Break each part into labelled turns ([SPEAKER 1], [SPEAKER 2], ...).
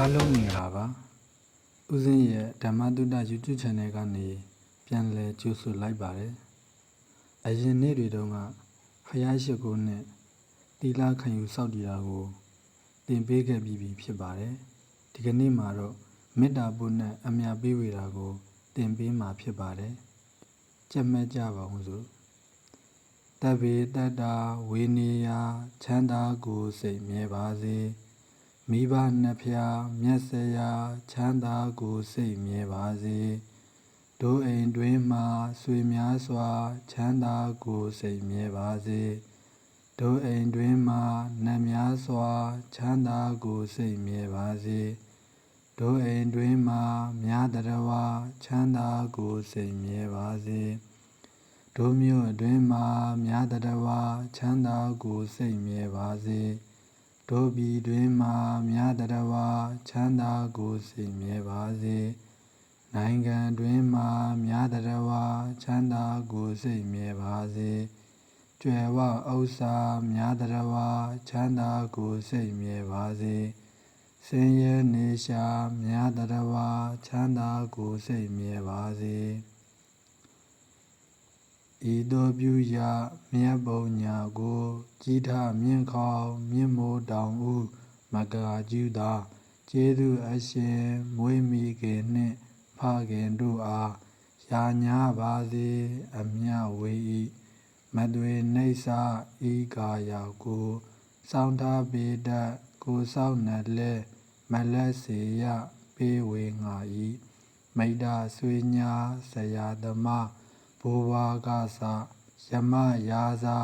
[SPEAKER 1] အားလုံးမင်္ဂလာပါဦးစင်းရဲ့ဓမ္မတုဒ္ဒ YouTube Channel ကနေပြန်လည်ကြိုဆိုလိုက်ပါတယ်အရင်နေ့တွေတုန်းကဖယားရှိခိုးနဲ့တီလာခံယူစောင့်တည်တာကိုသင်ပေးခဲ့ပြီးပြီဖြစ်ပါတယ်ဒီကနေ့မှာတော့မေတ္တာပို့နဲ့အမြပေးဝေတာကိုသင်ပေးမှာဖြစ်ပါတယ်ကြက်မဲ့ကြပါအောင်စို့တဗ္ဗေတ္တတာဝေနေယချမ်းသာကိုယ်စိတ်မြဲပါစေ မိဘနှစ်ဖျားမျက်စရာချမ်းသာကိုယ်စိတ်မြဲပါစေဒို့အိမ်တွင်မှဆွေများစွာ ချမ်းသာကိုယ်စိတ်မြဲပါစေဒို့အိမ်တွင်မှနတ်များစွာ ချမ်းသာကိုယ်စိတ်မြဲပါစေဒို့အိမ်တွင်မှမြားတရဝချမ်းသာကိုယ်စိတ်မြဲပါစေဒို့မြို့အတွင်မှမြားတရဝချမ်းသာကိုယ်စိတ်မြဲပါစေ တို့ပြည်တွင်မှမြားတရဝချမ်းသာကိုယ်စိတ်မြဲပါစေနိုင်ငံတွင်မှမြားတရဝချမ်းသာကိုယ်စိတ်မြဲပါစေကျွယ်ဝဥစ္စာမြားတရဝချမ်းသာကိုယ်စိတ်မြဲပါစေစင်ရဲနေရှာမြားတရဝချမ်းသာကိုယ်စိတ်မြဲပါစေ ဤသို့ပြုရာမြတ်ပုံညာကို ကြီးထမြင့်ခေါင်မြင့်မိုးတောင်ဥမကာကျူသာကျေးဇူးအရှင်မွေးမိခင်နှင့်ဖခင်တို့အားရာညာပါစေအမြဝေဤမသွေနှိမ့်စာဤကာယကိုစောင်းထားပေတတ်ကိုစောင်းနလဲမလက်စေရပေးဝေငါဤမိတ္တဆွေညာဆရာသမား ဘူဝါကသယမယာဇာ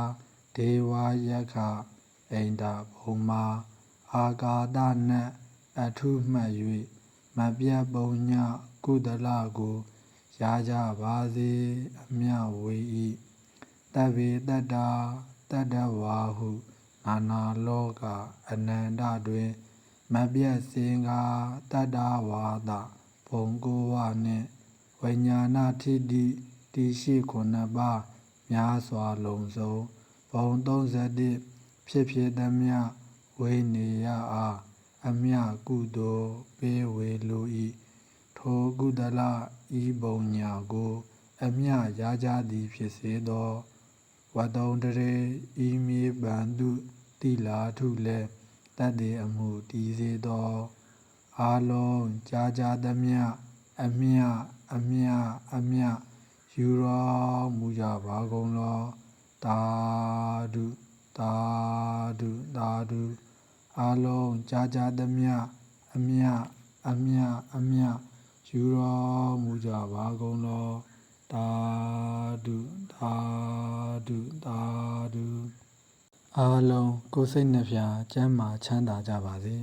[SPEAKER 1] ဒေဝယက္ခအိန္ဒဘုံမာအာကာသနတ်အထုမှတ်၍မပြတ်ပုံညကုသလကိုရကြပါစေအမြဝေဤတဗ္ဗေတတ္တာတတ္တဝါဟုနာနာလောကအနန္တတွင်မပြတ်စင်ကတတ္တဝါဒဘုံကိုဝနှင့်ဝိညာဏထိတိ တည်ရှိခုနှစ်ပါးများစွာလုံးစုံဘုံ31ဖြစ်ဖြစ်သမျှဝိနေယအားအမြကုသိုလ်ပေးဝေလို၏ထိုကုသလဤဘုံညာကို အမြရကြသည်ဖြစ်စေသောဝတ္တုံတရေဤမြေပန်တုတိလာထုလည်းတတ်တေအမှုတည်စေသောအာလုံးကြာကြာသမျှအမြအမြအမြ ယူတော်မူကြပါကုန်လောတာဓုတာဓုတာဓုအလုံးကြာကြာသမျှအမြအမြအမြယူတော်မူကြပါကုန်လောတာဓုတာဓုတာဓုအလုံးကိုယ်စိတ်နှဖျားကျမ်းမာချမ်းသာကြပါစေ